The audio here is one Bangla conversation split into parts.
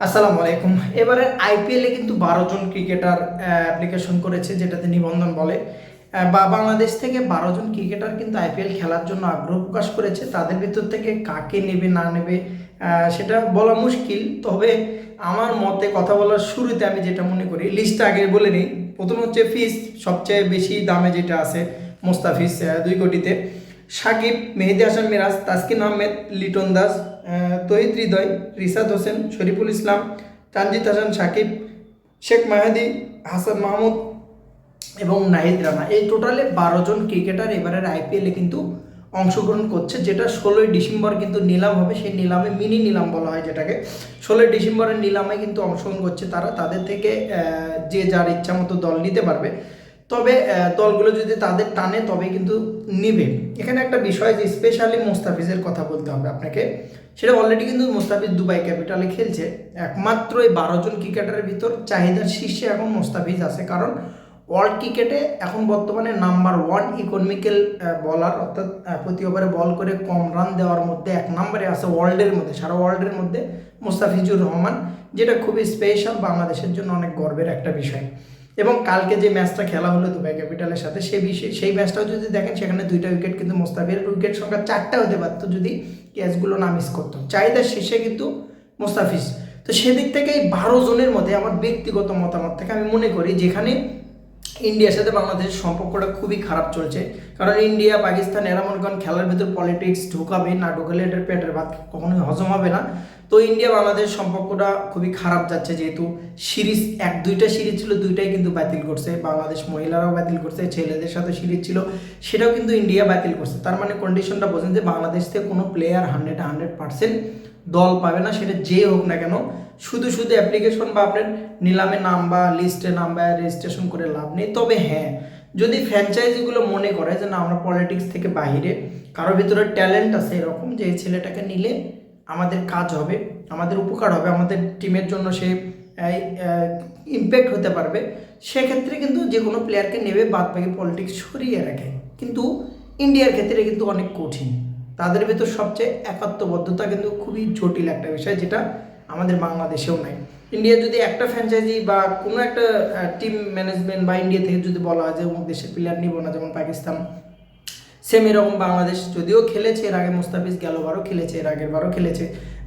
আসসালামু আলাইকুম। এবারে আইপিএলে কিন্তু বারো জন ক্রিকেটার অ্যাপ্লিকেশন করেছে, যেটাতে নিবন্ধন বলে। বা বাংলাদেশ থেকে বারো জন ক্রিকেটার কিন্তু আইপিএল খেলার জন্য আগ্রহ প্রকাশ করেছে। তাদের ভিতর থেকে কাকে নেবে, না নেবে সেটা বলা মুশকিল। তবে আমার মতে কথা বলার শুরুতে আমি যেটা মনে করি লিস্টটা আগে বলে নিই। প্রথম হচ্ছে ফিস সবচেয়ে বেশি দামে যেটা আছে, মোস্তাফিজ দুই কোটিতে। সাকিব, মেহেদি হাসান মিরাজ, তাসকিন আহমেদ, লিটন দাস তহিদ হৃদয়, রিসাদ হোসেন, শরীফুল ইসলাম, তানজিদ হাসান সাকিব, শেখ মাহাদি, হাসান মাহমুদ এবং নাহিদ রানা। এই টোটালে বারো জন ক্রিকেটার এবারের আইপিএলে কিন্তু অংশগ্রহণ করছে, যেটা ষোলোই ডিসেম্বর কিন্তু নিলাম হবে, সেই নিলামে মিনি নিলাম বলা হয় যেটাকে। ষোলোই ডিসেম্বরের নিলামে কিন্তু অংশগ্রহণ করছে তারা, তাদের থেকে যে যার ইচ্ছা মতো দল নিতে পারবে। তবে দলগুলো যদি তাদের টানে, তবে কিন্তু নিবে। এখানে একটা বিষয় যে স্পেশালি মোস্তাফিজের কথা বলতে হবে আপনাকে। সেটা অলরেডি কিন্তু মোস্তাফিজ দুবাই ক্যাপিটালে খেলছে। একমাত্র এই বারো জন ক্রিকেটারের ভিতর চাহিদার শীর্ষে এখন মোস্তাফিজ আছে। কারণ ওয়ার্ল্ড ক্রিকেটে এখন বর্তমানে নাম্বার ওয়ান ইকোনমিক্যাল বলার অর্থাৎ প্রতি ওভারে বল করে কম রান দেওয়ার মধ্যে এক নম্বরে আছে ওয়ার্ল্ডের মধ্যে, সারা ওয়ার্ল্ডের মধ্যে মোস্তাফিজুর রহমান, যেটা খুবই স্পেশাল বাংলাদেশের জন্য অনেক গর্বের একটা বিষয়। এবং কালকে যে ম্যাচটা খেলা হলো দুবাই ক্যাপিটালের সাথে, সে বিষয়ে, সেই ম্যাচটাও যদি দেখেন, সেখানে দুইটা উইকেট কিন্তু মোস্তাফিজের উইকেট সংখ্যা চারটা হতে পারতো যদি ক্যাচগুলো না মিস করতো চাহিদার শেষে কিন্তু মোস্তাফিজ। তো সেদিক থেকে এই বারো জনের মধ্যে আমার ব্যক্তিগত মতামত থেকে আমি মনে করি, যেখানে ইন্ডিয়ার সাথে বাংলাদেশের সম্পর্কটা খুবই খারাপ চলছে। কারণ ইন্ডিয়া, পাকিস্তান, এরা খেলার ভেতর পলিটিক্স ঢুকাবে, না ঢুকালে এটার পেটের ভাত কখনোই হজম হবে না। তো ইন্ডিয়া বাংলাদেশ সম্পর্কটা খুবই খারাপ যাচ্ছে যেহেতু সিরিজ, এক দুইটা সিরিজ ছিল, দুইটাই কিন্তু বাতিল করছে। বাংলাদেশ মহিলারাও বাতিল করছে, ছেলেদের সাথে সিরিজ ছিল, সেটাও কিন্তু ইন্ডিয়া বাতিল করছে। তার মানে কন্ডিশনটা বোঝেন যে বাংলাদেশ থেকে কোনো প্লেয়ার হান্ড্রেড হান্ড্রেড পার্সেন্ট দল পাবে না, সেটা যে হোক না কেন। শুধু শুধু অ্যাপ্লিকেশন বা আপনার নিলামে নাম বা লিস্টে নাম বা রেজিস্ট্রেশন করে লাভ নেই। তবে হ্যাঁ যদি ফ্র্যাঞ্চাইজিগুলো মনে করে যে না, আমরা পলিটিক্স থেকে বাইরে কারোর ভিতরে ট্যালেন্ট আছে এরকম, যে ছেলেটাকে নিলে আমাদের কাজ হবে, আমাদের উপকার হবে, আমাদের টিমের জন্য সে ইম্প্যাক্ট হতে পারবে, সেক্ষেত্রে কিন্তু যে কোনো প্লেয়ারকে নেবে, বাদ বাকি পলিটিক্স সরিয়ে রাখে। কিন্তু ইন্ডিয়ার ক্ষেত্রে কিন্তু অনেক কঠিন। তাদের ভিতর সবচেয়ে একাত্মবদ্ধতা কিন্তু খুবই জটিল একটা বিষয়, যেটা আমাদের বাংলাদেশেও নাই। ইন্ডিয়া যদি একটা ফ্র্যাঞ্চাইজি বা কোনো একটা টিম ম্যানেজমেন্ট বা ইন্ডিয়া থেকে যদি বলা হয় যে অমুক দেশের প্লেয়ার নিব না, যেমন পাকিস্তান সেম এরকম বাংলাদেশ যদিও খেলেছে, এর আগে মুস্তাফিজ গেল বারও খেলেছে, এর আগের বারও খেলেছে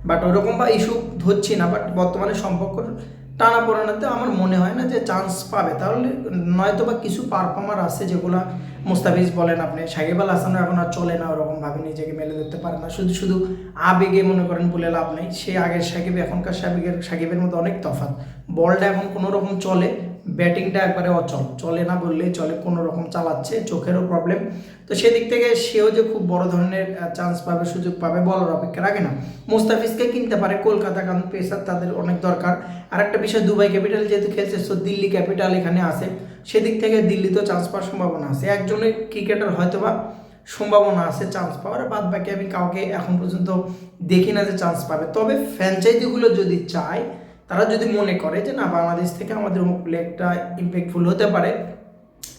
বাট ওরকম বা ইস্যু ধরছি না বাট বর্তমানে সম্পর্ক টানা পড়ানোতে আমার মনে হয় না যে চান্স পাবে। তাহলে নয়তো বা কিছু পারফর্মার আছে যেগুলো মুস্তাফিজ বলেন আপনি, সাকিব আল হাসানও এখন আর চলে না ওরকমভাবে নিজেকে মেলে ধরতে পারে না। শুধু শুধু আবেগে মনে করেন বলে লাভ নেই। সে আগের সাকিব, এখনকার সাকিবের সাকিবের মধ্যে অনেক তফাৎ। বলটা এখন কোনো রকম চলে ব্যাটিংটা একবারে অচল। চলে না বললেই চলে, কোনো রকম চালাচ্ছে, চোখেরও প্রবলেম তো সেদিক থেকে সেও যে খুব বড় ধরনের চান্স পাবে, সুযোগ পাবে, বলার অপেক্ষা রাখে না। মুস্তাফিজকে কিনতে পারে, কলকাতা কারণ পেসার তাদের অনেক দরকার। আর একটা বিষয়, দুবাই ক্যাপিটাল যেহেতু খেলছে সো দিল্লি ক্যাপিটাল এখানে আছে। সেদিক থেকে দিল্লিতেও চান্স পাওয়ার সম্ভাবনা আছে। একজনের ক্রিকেটার হয়তো বা সম্ভাবনা আছে চান্স পাওয়ার বাদ বাকি আমি কাউকে এখন পর্যন্ত দেখি না যে চান্স পাবে। তবে ফ্র্যাঞ্চাইজিগুলো যদি চায় তারা যদি মনে করে যে না, বাংলাদেশ থেকে আমাদের অমুক একটা ইম্প্যাক্টফুল হতে পারে,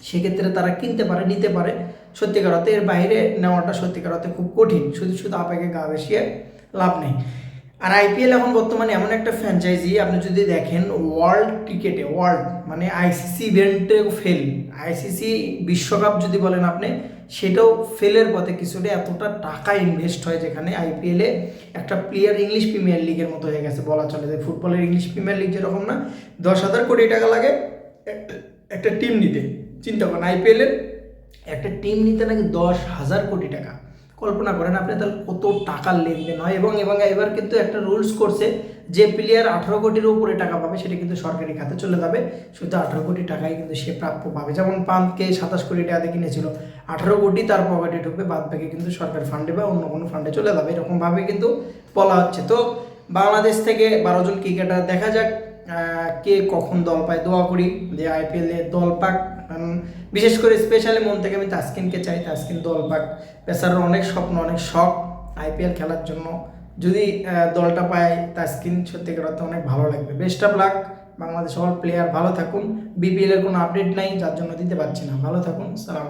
সেক্ষেত্রে তারা কিনতে পারে, নিতে পারে। সত্যিকার অর্থে এর বাইরে নেওয়াটা সত্যিকার অর্থে খুব কঠিন। শুধু শুধু আবেগে গা বেশিয়ে লাভ নেই। আর আইপিএল এখন বর্তমানে এমন একটা ফ্র্যাঞ্চাইজি আপনি যদি দেখেন ওয়ার্ল্ড ক্রিকেটে ওয়ার্ল্ড মানে আইসিসি ইভেন্টে ফেল আইসিসি বিশ্বকাপ যদি বলেন আপনি, সেটাও ফেলের পথে কিছুটা এতটা টাকা ইনভেস্ট হয় যেখানে আইপিএলে একটা প্লেয়ার ইংলিশ প্রিমিয়ার লিগের মতো হয়ে গেছে, বলা চলে যে ফুটবলের ইংলিশ প্রিমিয়ার লিগ যেরকম না, দশ হাজার কোটি টাকা লাগে একটা- টিম নিতে। চিন্তা করেন আইপিএলের একটা টিম নিতে নাকি দশ হাজার কোটি টাকা। কল্পনা করেন আপনি, তাহলে কত টাকার লেনদেন হয়? এবং এবং এবার কিন্তু একটা রুলস করছে যে প্লেয়ার আঠারো কোটির উপরে টাকা পাবে, সেটা কিন্তু সরকারি খাতে চলে যাবে। শুধু আঠারো কোটি টাকাই কিন্তু সে প্রাপ্য পাবে। যেমন পান্তকে সাতাশ কোটি টাকাতে কিনেছিল, আঠারো কোটি তার পকেটে ঢুকবে বাদ বাকি কিন্তু সরকার ফান্ডে বা অন্য কোনো ফান্ডে চলে যাবে। এরকমভাবে কিন্তু বলা হচ্ছে। তো বাংলাদেশ থেকে বারো জন ক্রিকেটার দেখা যাক কে কখন দল পায় দোয়া করি যে আইপিএলে দল পাক। বিশেষ করে স্পেশালি মন থেকে আমি তাসকিনকে চাই, তাসকিন দল পাক। পেসারের অনেক স্বপ্ন, অনেক শখ আইপিএল খেলার জন্য। যদি দলটা পায় তাসকিন, সত্যিকার অর্থে অনেক ভালো লাগবে। Best of luck Bangladesh all player ভালো থাকুন। বিপিএল এর কোনো আপডেট নাই, যার জন্য দিতে পারছি না। ভালো থাকুন, সালাম